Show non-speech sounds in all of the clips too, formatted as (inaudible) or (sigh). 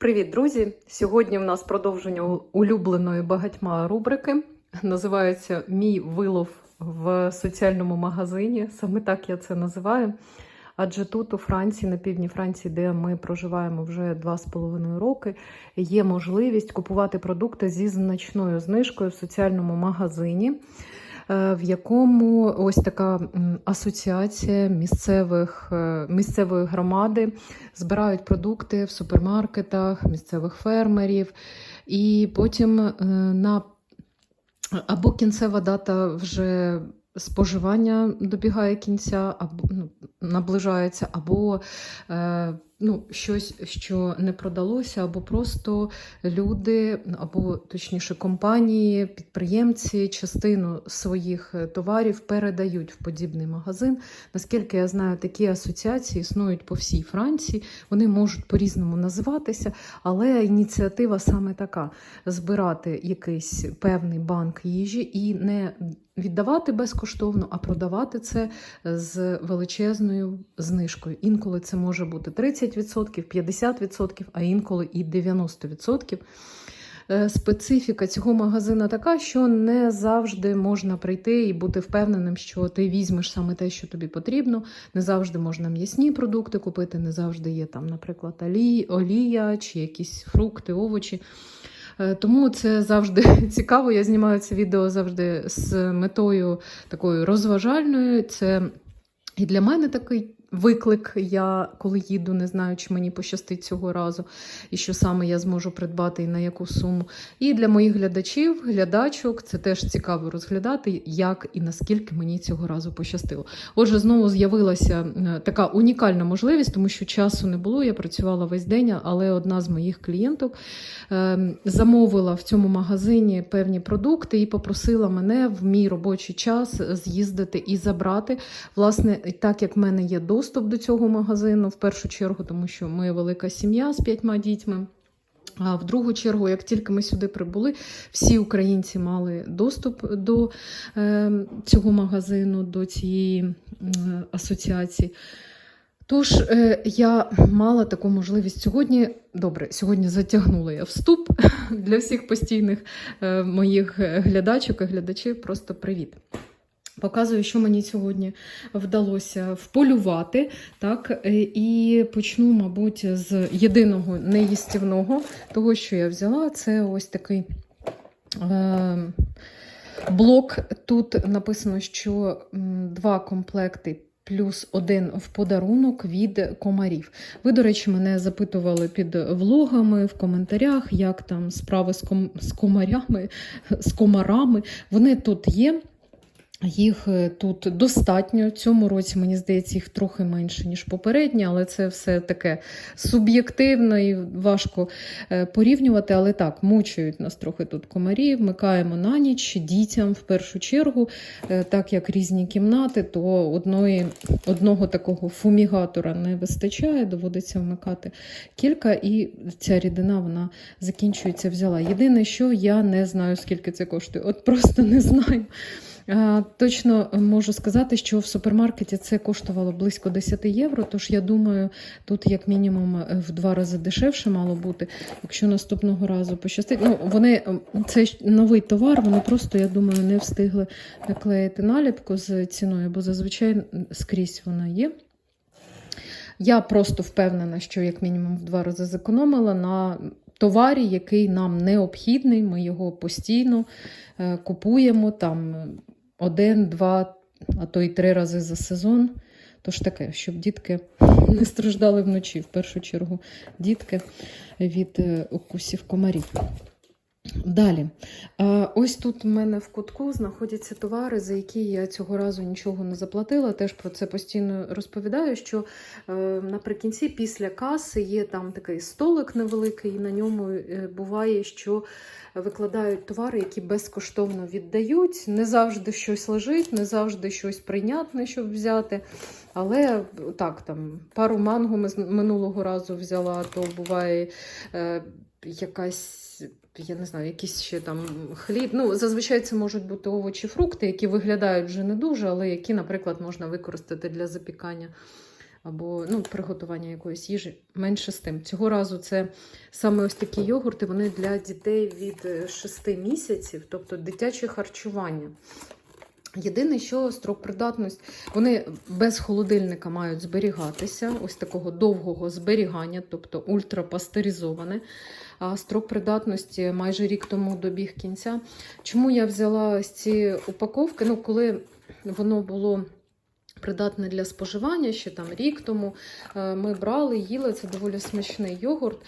Привіт, друзі! Сьогодні в нас продовження улюбленої багатьма рубрики. Називається Мій вилов в соціальному магазині. Саме так я це називаю. Адже тут, у Франції, на півдні Франції, де ми проживаємо вже два з половиною роки, є можливість купувати продукти зі значною знижкою в соціальному магазині, в якому ось така асоціація місцевих, е, місцевої громади збирають продукти в супермаркетах, місцевих фермерів, і потім е, на або кінцева дата вже споживання добігає кінця, або ну, наближається, або е, ну, щось, що не продалося, або просто люди, або точніше компанії, підприємці частину своїх е, товарів передають в подібний магазин. Наскільки я знаю, такі асоціації існують по всій Франції. Вони можуть по-різному називатися, але ініціатива саме така: збирати якийсь певний банк їжі і не віддавати безкоштовно, а продавати це з величезною знижкою. Інколи це може бути 30%, 50%, а інколи і 90%. Е, Специфіка цього магазину така, що не завжди можна прийти і бути впевненим, що ти візьмеш саме те, що тобі потрібно. Не завжди можна м'ясні продукти купити, не завжди є там, наприклад, олія чи якісь фрукти, овочі. Е, Тому це завжди (laughs) цікаво. Я знімаю це відео завжди з метою такою розважальною. Це і для мене такий виклик. Я коли їду, не знаю, чи мені пощастить цього разу, і що саме я зможу придбати і на яку суму. І для моїх глядачів, глядачок, це теж цікаво розглядати, як і наскільки мені цього разу пощастило. Отже, знову з'явилася е, така унікальна можливість, тому що часу не було. Я працювала весь день, але одна з моїх клієнток е, замовила в цьому магазині певні продукти і попросила мене в мій робочий час з'їздити і забрати. Власне, так як в мене є доступ до цього магазину, в першу чергу, тому що ми велика сім'я з п'ятьма дітьми. А в другу чергу, як тільки ми сюди прибули, всі українці мали доступ до е, цього магазину, до цієї е, асоціації. Тож е, я мала таку можливість сьогодні. Добре, сьогодні затягнула я вступ (laughs) для всіх постійних е, моїх глядачок і глядачів. Просто привіт. Показую, що мені сьогодні вдалося вполювати. Так, е, і почну, мабуть, з єдиного неїстівного, того, що я взяла, це ось такий е, блок. Тут написано, що два комплекти. Плюс один в подарунок від комарів. Ви, до речі, мене запитували під влогами в коментарях, як там справи з, ком... з комарями, з комарами. Вони тут є. Їх е, тут достатньо. Цьому році, мені здається, їх трохи менше, ніж попередні, але це все таке суб'єктивно і важко е, порівнювати. Але так, мучають нас трохи тут комарі, вмикаємо на ніч дітям в першу чергу, Е, так як різні кімнати, то одної, одного такого фумігатора не вистачає, доводиться вмикати кілька, і ця рідина вона закінчується, взяла. Єдине, що я не знаю, скільки це коштує. От просто не знаю. Точно можу сказати, що в супермаркеті це коштувало близько 10 євро. Тож я думаю, тут як мінімум е, в два рази дешевше мало бути. Якщо наступного разу пощастить. Ну, вони це новий товар, вони просто, я думаю, не встигли наклеїти наліпку з ціною, бо зазвичай скрізь вона є. Я просто впевнена, що як мінімум в два рази зекономила на товарі, який нам необхідний. Ми його постійно е, купуємо там один, два, а то й три рази за сезон. Тож таке, щоб дітки (laughs) не страждали вночі, в першу чергу, дітки від е, укусів комарів. Далі, ось тут в мене в кутку знаходяться товари, за які я цього разу нічого не заплатила. Теж про це постійно розповідаю. Що е, наприкінці, після каси, є там такий столик невеликий, і на ньому е, буває, що викладають товари, які безкоштовно віддають. Не завжди щось лежить, не завжди щось прийнятне, щоб взяти. Але так, там пару манго минулого разу взяла, то буває е, якась. Я не знаю, якісь ще там хліб. Ну, зазвичай це можуть бути овочі, фрукти, які виглядають вже не дуже, але які, наприклад, можна використати для запікання або ну, приготування якоїсь їжі. Менше з тим. Цього разу це саме ось такі йогурти, вони для дітей від 6 місяців, тобто дитяче харчування. Єдине, що строк придатності, вони без холодильника мають зберігатися, ось такого довгого зберігання, тобто ультрапастеризоване. А строк придатності майже рік тому добіг кінця. Чому я взяла ці упаковки? Ну, коли воно було придатне для споживання, ще там рік тому е, ми брали, їли це доволі смачний йогурт.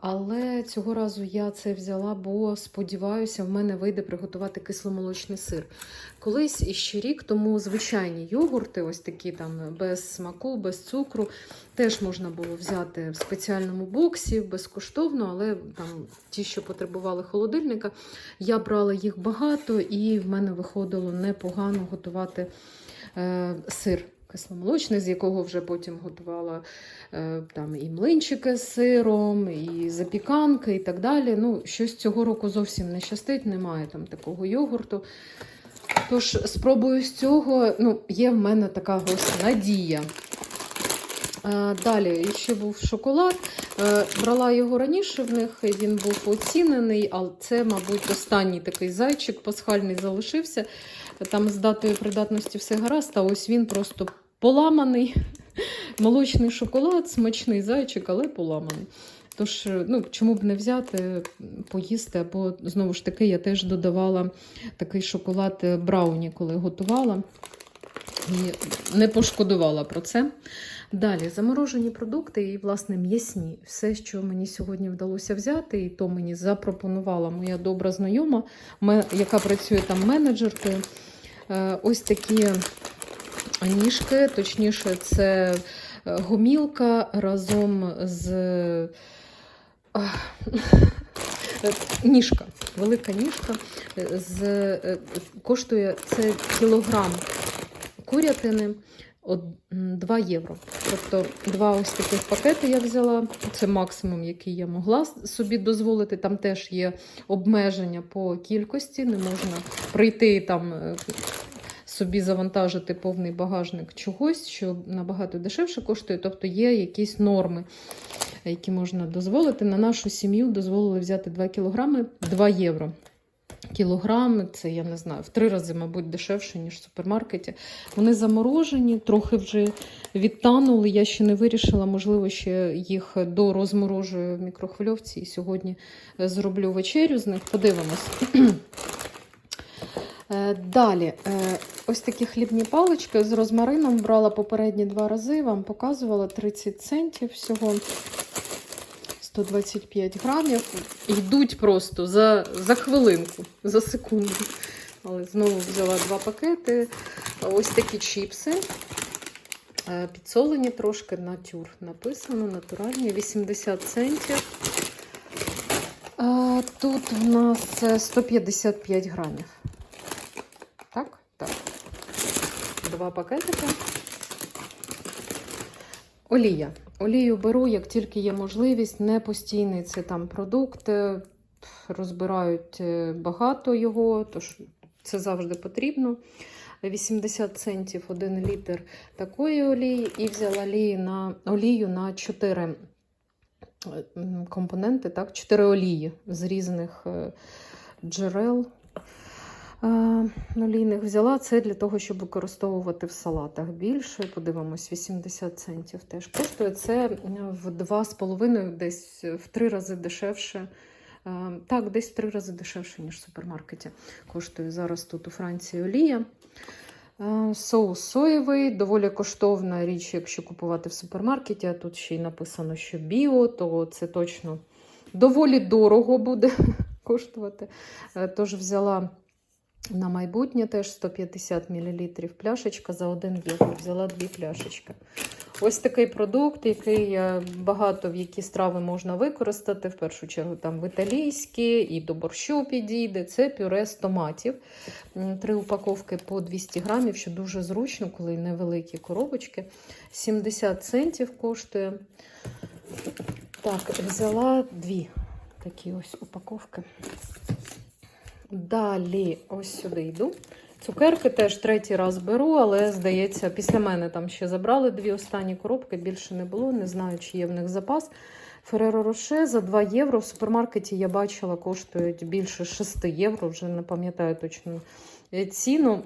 Але цього разу я це взяла, бо сподіваюся, в мене вийде приготувати кисломолочний сир. Колись іще рік тому звичайні йогурти, ось такі там без смаку, без цукру, теж можна було взяти в спеціальному боксі безкоштовно, але там ті, що потребували холодильника, я брала їх багато, і в мене виходило непогано готувати е, сир кисломолочний, з якого вже потім готувала е, там і млинчики з сиром, і запіканки, і так далі. Ну, щось цього року зовсім не щастить, немає там такого йогурту. Тож, спробую з цього, ну, є в мене така ось надія. Е, Далі ще був шоколад. Е, Брала його раніше в них, він був оцінений, але це, мабуть, останній такий зайчик пасхальний залишився. Там з датою придатності все гаразд, а ось він просто поламаний. (laughs) Молочний шоколад, смачний зайчик, але поламаний. Тож, ну, чому б не взяти, поїсти, або знову ж таки, я теж додавала такий шоколад Брауні, коли готувала. І не пошкодувала про це. Далі заморожені продукти і, власне, м'ясні. Все, що мені сьогодні вдалося взяти, і то мені запропонувала моя добра знайома, яка працює там менеджеркою. Е, Ось такі ніжки, точніше, це е, гомілка разом з (laughs) ніжка, велика ніжка е, з, е, коштує це кілограм курятини. 2 євро. Тобто два ось таких пакети я взяла. Це максимум, який я могла собі дозволити. Там теж є обмеження по кількості, не можна прийти і там е, собі завантажити повний багажник чогось, що набагато дешевше коштує. Тобто є якісь норми, які можна дозволити. На нашу сім'ю дозволили взяти 2 кілограми 2 євро. Кілограм, це я не знаю, в три рази, мабуть, дешевше, ніж в супермаркеті. Вони заморожені, трохи вже відтанули. Я ще не вирішила, можливо, ще їх дорозморожую в мікрохвильовці. І сьогодні е, зроблю вечерю з них. Подивимось. Е, Далі, е, ось такі хлібні палички з розмарином брала попередні два рази, вам показувала 30 центів всього. 125 грамів. Йдуть просто за, за хвилинку, за секунду. Але знову взяла два пакети. Ось такі чіпси. Е, Підсолені трошки натюр написано, натуральні, 80 центів. Тут в нас е, 155 грамів. Так? Так. Два пакетики. Олія. Олію беру, як тільки є можливість, не постійний це там продукт. е, Розбирають е, багато його, тож це завжди потрібно. 80 центів 1 літр такої олії, і взяла олії на, олію на 4 компоненти, так, 4 олії з різних е, джерел. Олійних взяла це для того, щоб використовувати в салатах більше. Подивимось, 80 центів теж коштує. Це е, в 2,5, десь в 3 рази дешевше. Так, десь в 3 рази дешевше, ніж в супермаркеті. Коштує зараз тут у Франції олія. Соус соєвий, доволі коштовна річ, якщо купувати в супермаркеті, а тут ще й написано, що біо, то це точно доволі дорого буде (laughs) коштувати. Е, Тож взяла на майбутнє теж 150 мл пляшечка за 1 євро. Взяла дві пляшечки. Ось такий продукт, який е, багато в які страви можна використати. В першу чергу там в італійські і до борщу підійде. Це пюре з томатів. Три упаковки по 200 грамів, що дуже зручно, коли невеликі коробочки. 70 центів коштує. Так, взяла дві такі ось упаковки. Далі, ось сюди йду. Цукерки теж третій раз беру, але здається, після мене там ще забрали дві останні коробки, більше не було. Не знаю, чи є в них запас. Фереро Роше за 2 євро. В супермаркеті я бачила, коштують більше 6 євро, вже не пам'ятаю точно е, ціну.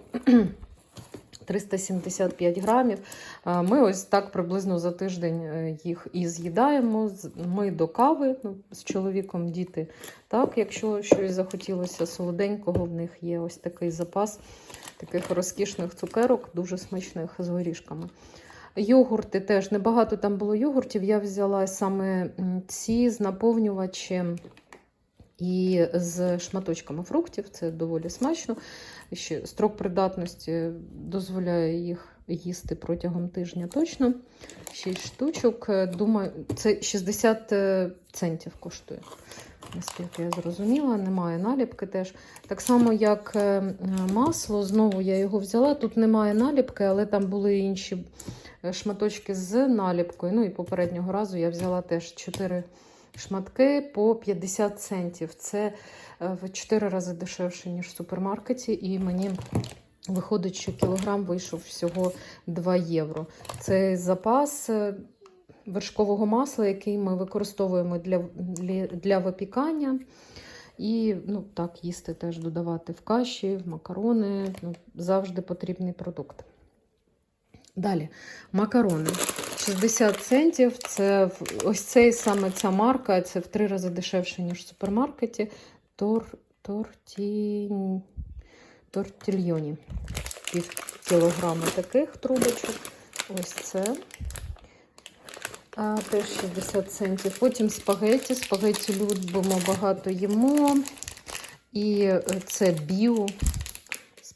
375 грамів. Ми ось так приблизно за тиждень е, їх і з'їдаємо. Ми до кави ну, з чоловіком, діти. Так, якщо щось захотілося солоденького, в них є ось такий запас таких розкішних цукерок, дуже смачних з горішками. Йогурти теж небагато там було йогуртів. Я взяла саме ці з наповнювачем і з шматочками фруктів. Це доволі смачно. Ще строк придатності дозволяє їх їсти протягом тижня точно. 6 штучок. Думаю, це 60 е, центів коштує. Наскільки я зрозуміла, немає наліпки теж. Так само, як е, масло, знову я його взяла. Тут немає наліпки, але там були інші е, шматочки з наліпкою. Ну і попереднього разу я взяла теж 4 шматки по 50 центів. Це е, в 4 рази дешевше, ніж в супермаркеті, і мені виходить, що кілограм вийшов всього 2 євро. Це запас е, вершкового масла, який ми використовуємо для, для, випікання. І ну, так, їсти теж додавати в каші, в макарони. Ну, завжди потрібний продукт. Далі, макарони. 60 центів. Це ось цей саме ця марка, це в три рази дешевше, ніж в супермаркеті. Тор, торті, тортільйоні. Пів кілограми таких трубочок. Ось це. А, теж 60 центів. Потім спагетті. Спагетті любимо багато їмо. І е, це біо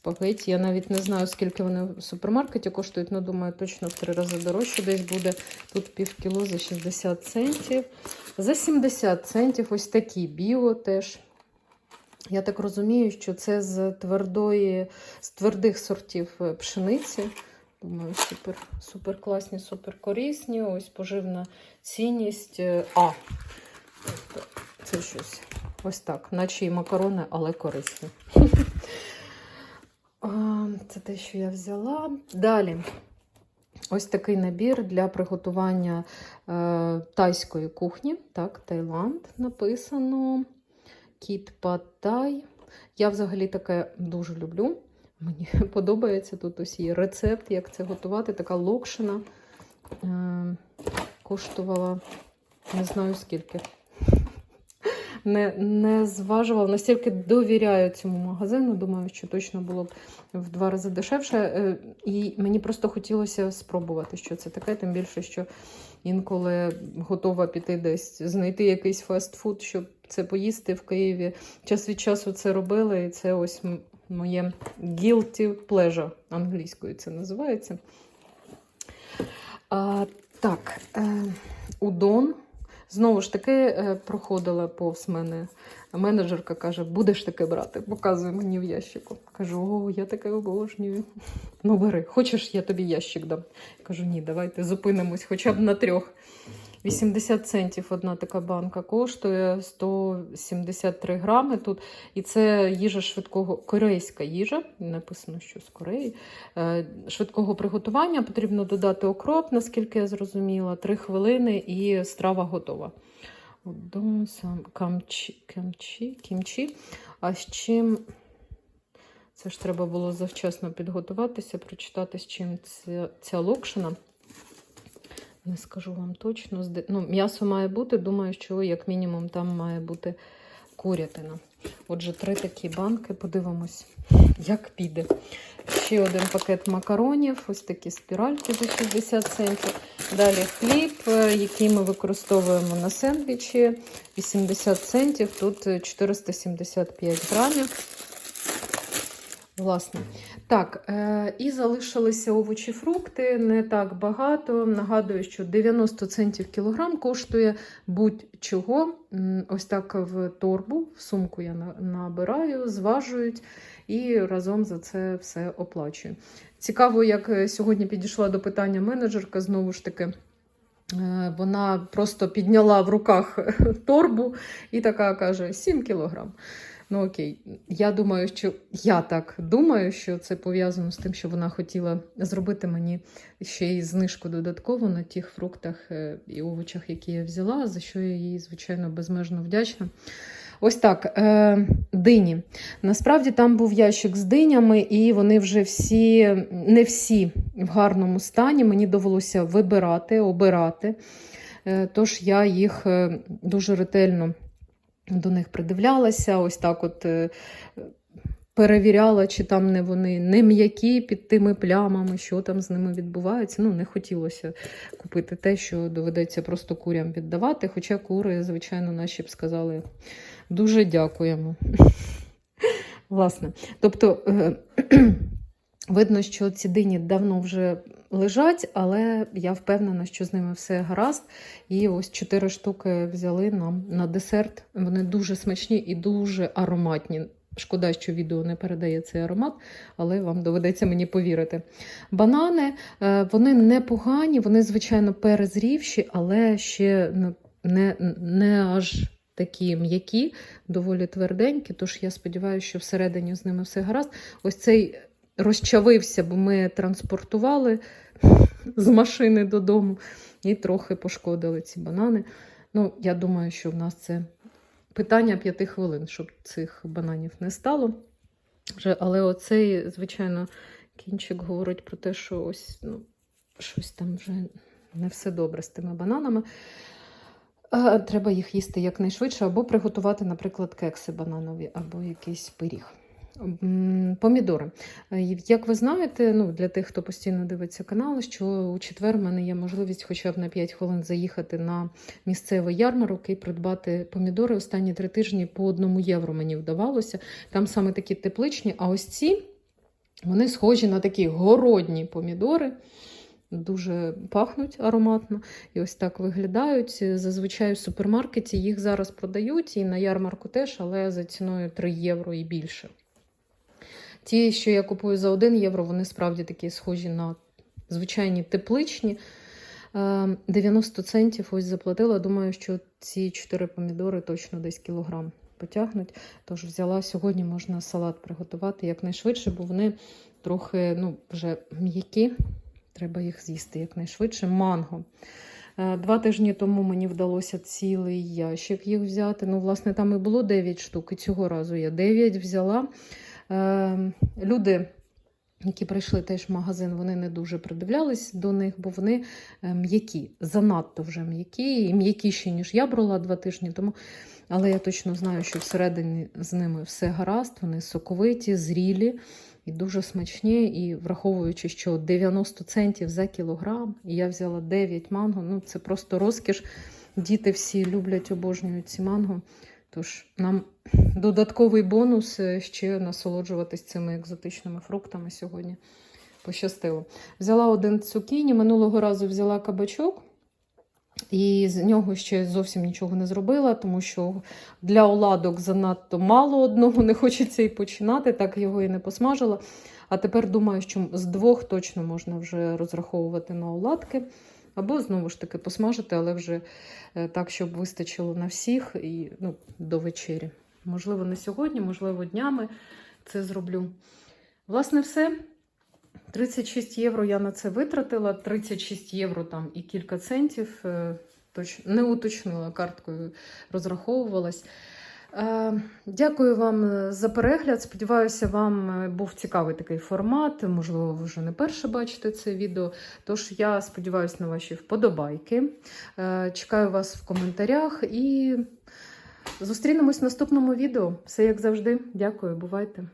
спагетті. Я навіть не знаю, скільки вони в супермаркеті коштують, але думаю, точно в три рази дорожче десь буде. Тут пів кіло за 60 центів. За 70 центів ось такі біо теж. Я так розумію, що це з твердої, з твердих сортів е, пшениці. Думаю, супер, супер класні, супер корисні. Ось поживна цінність. е, А. Це щось ось так, наче і макарони, але корисні. (laughs) Це те, що я взяла. Далі. Ось такий набір для приготування е, тайської кухні. Так, Таїланд написано. Кіт Паттай. Я взагалі таке дуже люблю. Мені (laughs) подобається тут ось є рецепт, як це готувати. Така локшина. Е, коштувала не знаю скільки. Не, не зважувала, настільки довіряю цьому магазину. Думаю, що точно було б в два рази дешевше. Е, І мені просто хотілося спробувати, що це таке, тим більше, що інколи готова піти десь, знайти якийсь фастфуд, щоб це поїсти в Києві. Час від часу це робили, і це ось моє guilty pleasure англійською це називається. А, так, е, удон. Знову ж таки, е, проходила повз мене менеджерка, каже: будеш таке брати, показує мені в ящику. Кажу, о, я таке обожнюю. Ну, бери, хочеш, я тобі ящик дам. Кажу, ні, давайте зупинимось хоча б на трьох. 80 центів одна така банка коштує 173 грами тут. І це їжа швидкого, корейська їжа, написано, що з Кореї. Е, Швидкого приготування потрібно додати окроп, наскільки я зрозуміла, 3 хвилини і страва готова. Камчі, камчі, кімчі. А з чим це ж треба було завчасно підготуватися, прочитати, з чим ця, ця локшина. Не скажу вам точно. Ну, м'ясо має бути. Думаю, що як мінімум там має бути курятина. Отже, три такі банки. Подивимось, як піде. Ще один пакет макаронів, ось такі спіральки за 60 центів. Далі хліб, е, який ми використовуємо на сендвічі. 80 центів, тут е, 475 грамів. Власне. Так, е, і залишилися овочі, фрукти, не так багато. Нагадую, що 90 центів кілограм коштує будь-чого. Ось так в торбу, в сумку я набираю, зважують і разом за це все оплачую. Цікаво, як е, сьогодні підійшла до питання менеджерка, знову ж таки. е, Вона просто підняла в руках (laughs) торбу і така каже: 7 кілограм. Ну окей, я думаю, що я так думаю, що це пов'язано з тим, що вона хотіла зробити мені ще й знижку додатково на тих фруктах е, і овочах, які я взяла, за що я їй, звичайно, безмежно вдячна. Ось так, е, дині. Насправді там був ящик з динями, і вони вже всі, не всі в гарному стані. Мені довелося вибирати, обирати. Е, Тож я їх дуже ретельно до них придивлялася, ось так от е, перевіряла, чи там не вони не м'які під тими плямами, що там з ними відбувається. Ну, не хотілося купити те, що доведеться просто курям віддавати. Хоча кури, звичайно, наші б сказали дуже дякуємо. Власне, тобто. е, (clears throat) Видно, що ці дині давно вже лежать, але я впевнена, що з ними все гаразд. І ось чотири штуки взяли нам на десерт. Вони дуже смачні і дуже ароматні. Шкода, що відео не передає цей аромат, але вам доведеться мені повірити. Банани е, вони непогані, вони, звичайно, перезрівші, але ще не, не, аж такі м'які, доволі тверденькі. Тож я сподіваюся, що всередині з ними все гаразд. Ось цей розчавився, бо ми транспортували з машини додому і трохи пошкодили ці банани. Ну, я думаю, що в нас це питання п'яти хвилин, щоб цих бананів не стало. Але оцей, звичайно, кінчик говорить про те, що ось ну, щось там вже не все добре з тими бананами. Треба їх їсти якнайшвидше, або приготувати, наприклад, кекси бананові, або якийсь пиріг. Помідори. Е, Як ви знаєте, ну, для тих, хто постійно дивиться канал, що у четвер в мене є можливість хоча б на 5 хвилин заїхати на місцевий ярмарок і придбати помідори. Останні три тижні по одному євро мені вдавалося. Там саме такі тепличні, а ось ці вони схожі на такі городні помідори. Дуже пахнуть ароматно і ось так виглядають. Зазвичай в супермаркеті їх зараз продають і на ярмарку теж, але за ціною 3 євро і більше. Ті, що я купую за 1 євро, вони справді такі схожі на звичайні тепличні. Е, 90 центів ось заплатила. Думаю, що ці 4 помідори точно десь кілограм потягнуть. Тож взяла сьогодні можна салат приготувати якнайшвидше, бо вони трохи ну, вже м'які. Треба їх з'їсти якнайшвидше. Манго. Е, Два тижні тому мені вдалося цілий ящик їх взяти. Ну, власне, там і було 9 штук, і цього разу я 9 взяла. Е, Люди, які прийшли теж в магазин, вони не дуже придивлялись до них, бо вони е, м'які, занадто вже м'які, і м'якіші, ніж я брала два тижні тому. Але я точно знаю, що всередині з ними все гаразд, вони соковиті, зрілі і дуже смачні. І враховуючи, що 90 центів за кілограм, і я взяла 9 манго, ну це просто розкіш. Діти всі люблять, обожнюють ці манго. Тож нам додатковий бонус е, ще насолоджуватись цими екзотичними фруктами сьогодні. Пощастило. Взяла один цукіні, минулого разу взяла кабачок. І з нього ще зовсім нічого не зробила, тому що для оладок занадто мало одного, не хочеться і починати, так його і не посмажила. А тепер думаю, що з двох точно можна вже розраховувати на оладки. Або знову ж таки посмажити, але вже е, так, щоб вистачило на всіх і ну, до вечері. Можливо, не сьогодні, можливо, днями це зроблю. Власне, все. 36 євро я на це витратила. 36 євро там і кілька центів. е. Не уточнила карткою, розраховувалась. Е, Дякую вам за перегляд. Сподіваюся, вам е, був цікавий такий формат. Можливо, ви вже не перше бачите це відео. Тож я сподіваюся на ваші вподобайки. Е, Чекаю вас в коментарях і зустрінемось в наступному відео. Все як завжди. Дякую, бувайте!